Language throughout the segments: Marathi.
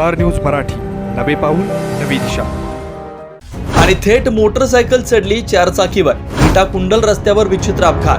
Star news Marathi. नवे पाऊल नवी दिशा. आणि थेट मोटरसायकल चढली चारचाकीवर. विटा कुंडल रस्त्यावर विचित्र अपघात.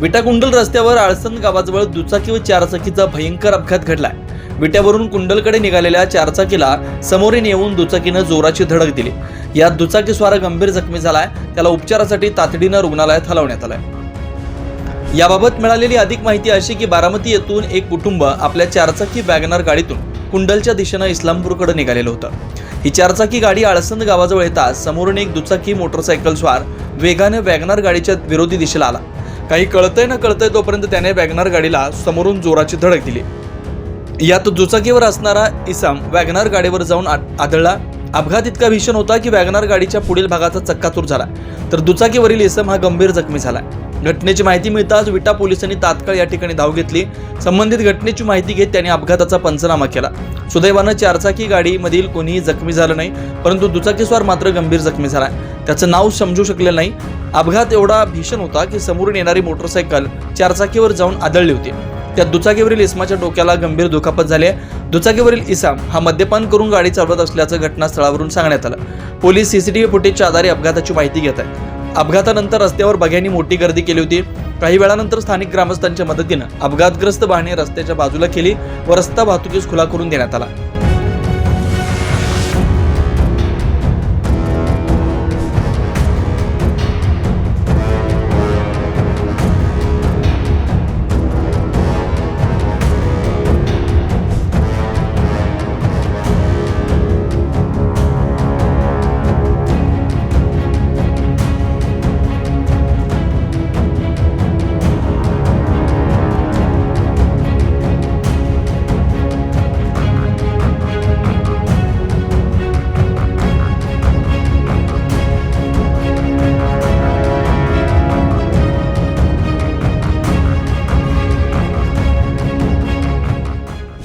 Vita Kundal रस्त्यावर आळसंद गावाजवळ दुचाकी व चारचाकीचा भयंकर अपघात घडलाय. विट्यावरून कुंडलकडे निघालेल्या चारचाकीला समोरील येऊन दुचाकीनं जोराची धडक दिली. यात दुचाकी स्वार गंभीर जखमी झालाय. त्याला उपचारासाठी तातडीनं रुग्णालयात हलवण्यात आलंय. याबाबत मिळालेली अधिक माहिती अशी की बारामती येथून एक कुटुंब आपल्या चारचाकी वॅगनार गाडीतून कुंडलच्या दिशेनं इस्लामपूरकडे निघालेलं होतं. ही चारचाकी गाडी आळसंद गावाजवळ येताच समोरून एक दुचाकी मोटरसायकल स्वार वेगाने वॅगनार गाडीच्या विरोधी दिशेला आला. काही कळतंय ना कळतंय तोपर्यंत त्याने वॅगनार गाडीला समोरून जोराची धडक दिली. यात दुचाकीवर असणारा इसाम वॅगनार गाडीवर जाऊन आ- आदळला. अपघात इतका भीषण होता की वॅगनार गाडीच्या पुढील भागाचा चक्काचूर झाला. तर दुचाकीवरील इसम हा गंभीर जखमी झाला. घटनेची माहिती मिळताच विटा पोलिसांनी तात्काळ या ठिकाणी धाव घेतली. संबंधित घटनेची माहिती घेत त्यांनी अपघाताचा पंचनामा केला. सुदैवानं चारचाकी गाडीमधील कोणीही जखमी झालं नाही परंतु दुचाकीस्वार मात्र गंभीर जखमी झाला. त्याचं नाव समजू शकले नाही. अपघात एवढा भीषण होता की समोरून येणारी मोटरसायकल चारचाकीवर जाऊन आदळली होती. त्या दुचाकीवरील इस्माच्या डोक्याला गंभीर दुखापत झाली आहे. दुचाकीवरील इसाम हा मद्यपान करून गाडी चालवत असल्याचं घटनास्थळावरून सांगण्यात आलं. पोलीस सीसीटीव्ही फुटेजच्या आधारे अपघाताची माहिती घेत आहेत. अपघातानंतर रस्त्यावर बघ्यांनी मोठी गर्दी केली होती. काही वेळानंतर स्थानिक ग्रामस्थांच्या मदतीनं अपघातग्रस्त वाहने रस्त्याच्या बाजूला केली व रस्ता वाहतुकीस खुला करून देण्यात आला.